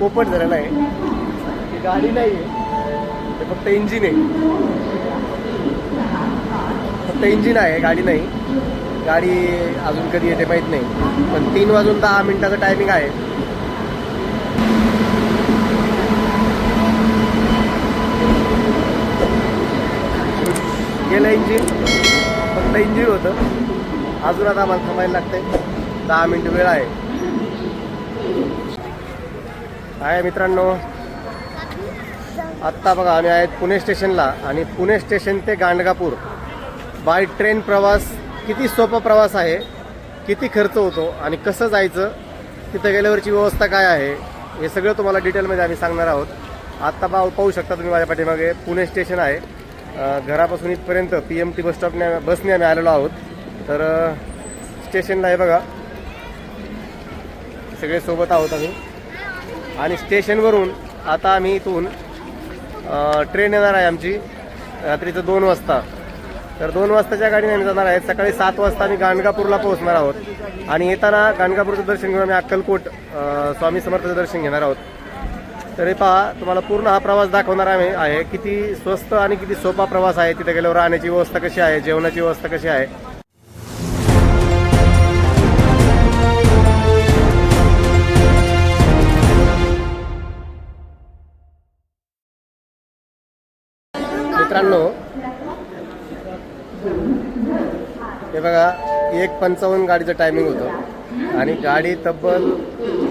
पोपट झालेला आहे. गाडी नाही आहे. ते फक्त इंजिन आहे. फक्त इंजिन आहे गाडी नाही. गाडी अजून कधी येते माहीत नाही. पण तीन वाजून दहा मिनिटाचं टायमिंग आहे. गेलं इंजिन फक्त इंजिन होतं. अजून आता आम्हाला थांबायला लागतंय. दहा मिनिट वेळ आहे. आहे मित्रांनो. आत्ता बघा आम्ही आहेत पुणे स्टेशनला आणि पुणे स्टेशन ते गांडगापूर बाय ट्रेन प्रवास किती सोपा प्रवास आहे किती खर्च होतो आणि कसं जायचं तिथं गेल्यावरची व्यवस्था काय आहे हे सगळं तुम्हाला डिटेलमध्ये आम्ही सांगणार आहोत. आत्ता पाहू पाहू शकता तुम्ही माझ्या पाठीमागे पुणे स्टेशन आहे. घरापासून इथपर्यंत पी एम टी बस स्टॉपने बसने आम्ही आलेलो आहोत. तर स्टेशनला आहे बघा. सगळे सोबत आहोत आम्ही. आणि स्टेशनवरून आता आम्ही इथून ट्रेन येणार आहे आमची. रात्रीचं दोन वाजता. तर दोन वाजताच्या गाडीने आम्ही जाणार आहेत सकाळी सात वाजता आम्ही गाणगापूरला पोहोचणार आहोत. आणि येताना गाणगापूरचं दर्शन घेऊन आम्ही अक्कलकोट स्वामी समर्थाचं दर्शन घेणार आहोत. तर हे पहा तुम्हाला पूर्ण हा प्रवास दाखवणार आम्ही आहे. किती स्वस्त आणि किती सोपा प्रवास आहे तिथे गेल्यावर. राहण्याची व्यवस्था कशी आहे? जेवणाची व्यवस्था कशी आहे? मित्रांनो हे बघा एक पंचावन्न गाडीचं टायमिंग होतं. आणि गाडी तब्बल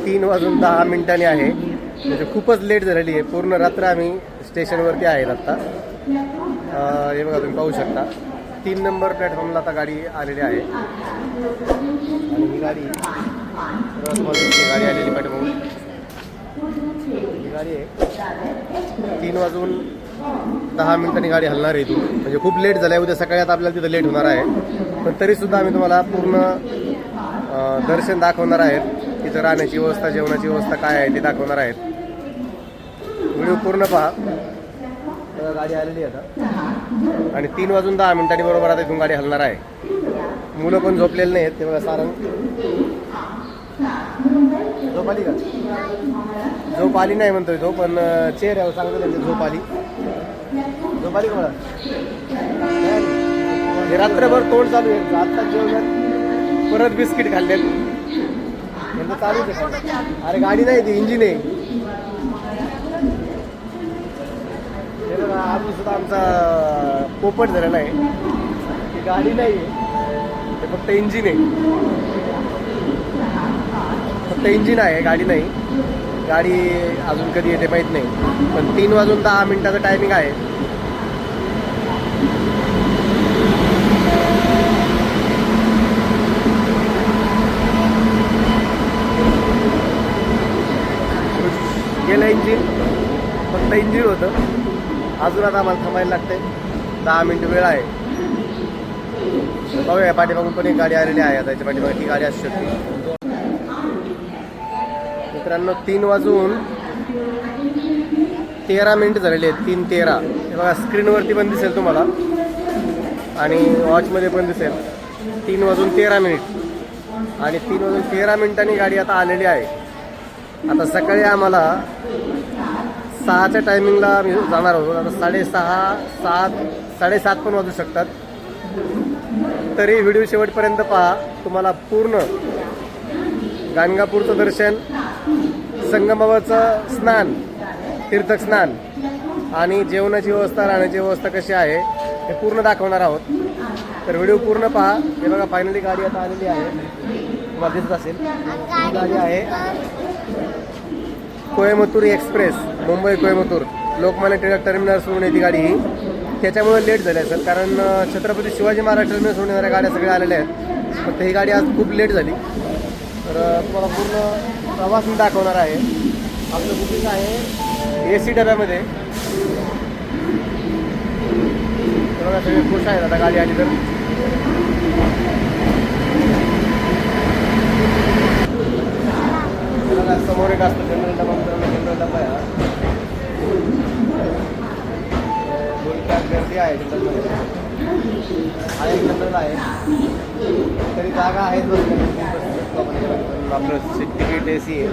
तीन वाजून दहा मिनिटांनी आहे. म्हणजे खूपच लेट झालेली आहे. पूर्ण रात्र आम्ही स्टेशनवरती आहेत आत्ता हे बघा तुम्ही पाहू शकता. तीन नंबर प्लॅटफॉर्मला आता गाडी आलेली आहे. आणि ही गाडी गाडी आलेली प्लॅटफॉर्म ही गाडी आहे. तीन वाजून दहा मिनिटांनी गाडी हलणार आहे तू म्हणजे खूप लेट झालं आहे उद्या सकाळी आता आपल्याला तिथं लेट होणार आहे. पण तरीसुद्धा आम्ही तुम्हाला पूर्ण दर्शन दाखवणार आहेत. तिथं राहण्याची व्यवस्था जेवणाची व्यवस्था काय आहे ते दाखवणार आहेत. व्हिडिओ पूर्ण पहा. गाडी आलेली आहे आता. आणि तीन वाजून दहा मिनिटांनी बरोबर आता इथून गाडी हलणार आहे. मुलं पण झोपलेले नाही आहेत तेव्हा सारंग झोप आली का? झोप आली नाही म्हणतोय तो पण अं, चेहऱ्यावर सांगतो त्यांची झोप आली. झोप आली का मला रात्रभर तोंड चालू आहे. आत्ताच जेवणात परत बिस्किट खाल्लेत. यांचं चालूच आहे अरे गाडी नाही ती इंजिन आहे. हे अजून सुद्धा आमचा पोपट झालेला आहे. ती गाडी नाही आहे. ते फक्त इंजिन आहे. फक्त इंजिन आहे गाडी नाही. गाडी अजून कधी येते माहीत नाही. पण तीन वाजून दहा मिनिटाचं टायमिंग आहे. गेलं इंजिन. फक्त इंजिन होतं. अजून आता आम्हाला थांबायला लागते दहा मिनिटं वेळ आहे. बघूया पाठीमागून पण एक गाडी आलेली आहे. आता याच्या पाठीमागे ती गाडी असू शकते. मित्रांनो तीन वाजून तेरा मिनिट झालेले आहेत तीन तेरा. हे बघा स्क्रीनवरती पण दिसेल तुम्हाला. आणि वॉचमध्ये पण दिसेल. तीन वाजून तेरा मिनिट. आणि तीन वाजून तेरा मिनिटांनी गाडी आता आलेली आहे. आता सकाळी आम्हाला सहाच्या टायमिंगला मी जाणार होतो आता साडेसहा सात साडेसात पण वाजू शकतात. तरी व्हिडिओ शेवटपर्यंत पहा. तुम्हाला पूर्ण गाणगापूरचं दर्शन संगमावरचं स्नान तीर्थक स्नान आणि जेवणाची व्यवस्था राहण्याची व्यवस्था कशी आहे हे पूर्ण दाखवणार आहोत. तर व्हिडिओ पूर्ण पहा. हे बघा फायनली गाडी आता आलेली आहे. दिसत असेल. गाडी आहे. कोयमतूर एक्सप्रेस मुंबई कोयमतूर लोकमान्य टिळक टर्मिनल्सवरून येते गाडी ही. त्याच्यामुळे लेट झाली असेल कारण छत्रपती शिवाजी महाराज टर्मिनल्सवरून येणाऱ्या गाड्या सगळ्या आलेल्या आहेत. फक्त ही गाडी आज खूप लेट झाली. तर तुम्हाला पूर्ण प्रवास मी दाखवणार आहे. आपलं बुकिंग ए सी डब्यामध्ये. सगळे खुश आता गाडी आली तर. समोर एक असतं जनरल जनरल गर्दी हा जनरल तरी जागा आहेत बरं का, दोन तीन बसू शकतो आपण याच्यामध्ये. पण आपलं सीट तिकीट ए सी आहे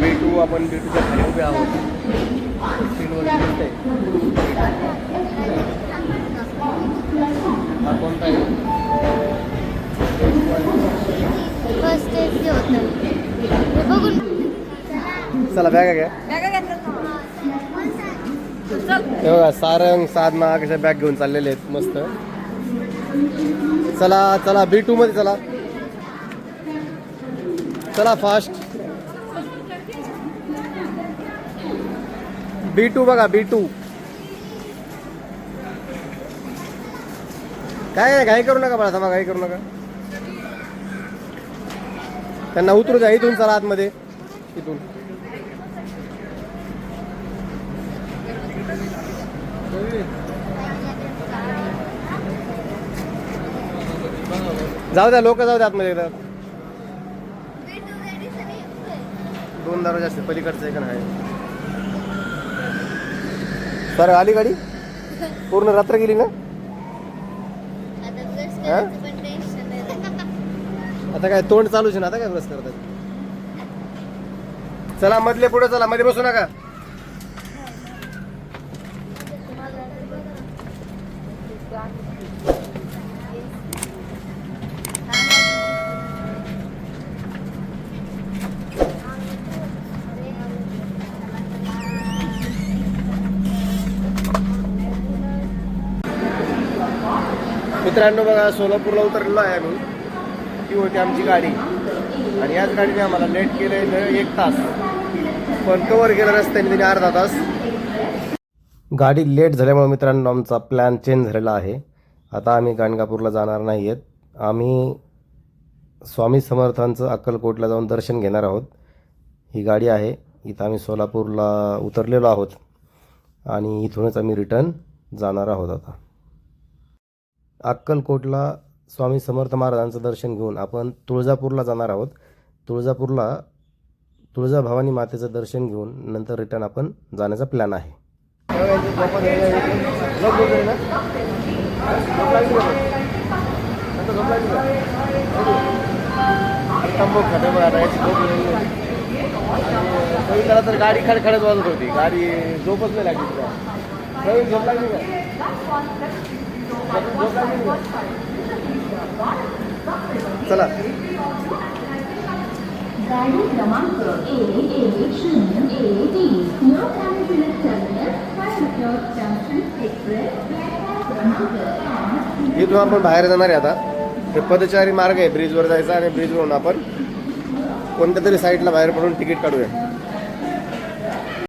बी टू आपण बी टूच्या खाली उभे आहोत स्क्रीनवर दिसतंय हा कोणता आहे फर्स्ट एच होतं हे बघून चला बॅगा घ्या हे बघा सारंग साधना कशा बॅग घेऊन चाललेले आहेत मस्त. चला चला बी टू मध्ये चला. चला फास्ट बी टू बघा बी टू काय नाही घाई करू नका बाळा थांबा घाई करू नका. त्यांना उतरू द्या इथून चला आतमध्ये. इथून. जाऊ द्या लोक जाऊ द्या आतमध्ये एकदा. दोन दारू जास्त पलीकडचं एक आहे सर आली गाडी? पूर्ण रात्र गेली ना? आता काय तोंड चालूच आहे ना आता काय ब्रश करतात चला मधले पुढे चला मध्ये बसू नका. मित्रांनो बघा सोलापूरला उतरलेलो आहे आम्ही. ती होती आमची गाडी. आणि याच गाडीने आम्हाला लेट केलं एक तास. पण कवर केलं रस्त्याने तिने अर्धा तास. गाडी लेट झाल्यामुळे मित्रांनो आमचा प्लॅन चेंज झालेला आहे. आता आम्ही गाणगापूरला जाणार नाही आहेत आम्ही स्वामी समर्थांचं अक्कलकोटला जाऊन दर्शन घेणार आहोत. ही गाडी आहे. इथं आम्ही सोलापूरला उतरलेलो आहोत. आणि इथूनच आम्ही रिटर्न जाणार आहोत आता. अक्कलकोटला स्वामी समर्थ महाराजांचं दर्शन घेऊन आपण तुळजापूरला जाणार आहोत तुळजापूरला तुळजाभवानी मातेचं दर्शन घेऊन नंतर रिटर्न आपण जाण्याचा प्लॅन आहे तर गाडी खडखडत वाजत होती गाडी झोपच नाही लागली झोप लागली का? चला. गाडी क्रमांक एक शून्य ए तीन नो जंक्शन एक्सप्रेस इथून आपण बाहेर जाणार आहे आता. हे पदचारी मार्ग आहे ब्रिजवर जायचा आणि ब्रिजवरून आपण कोणत्या तरी साईडला बाहेर पडून तिकीट काढूया.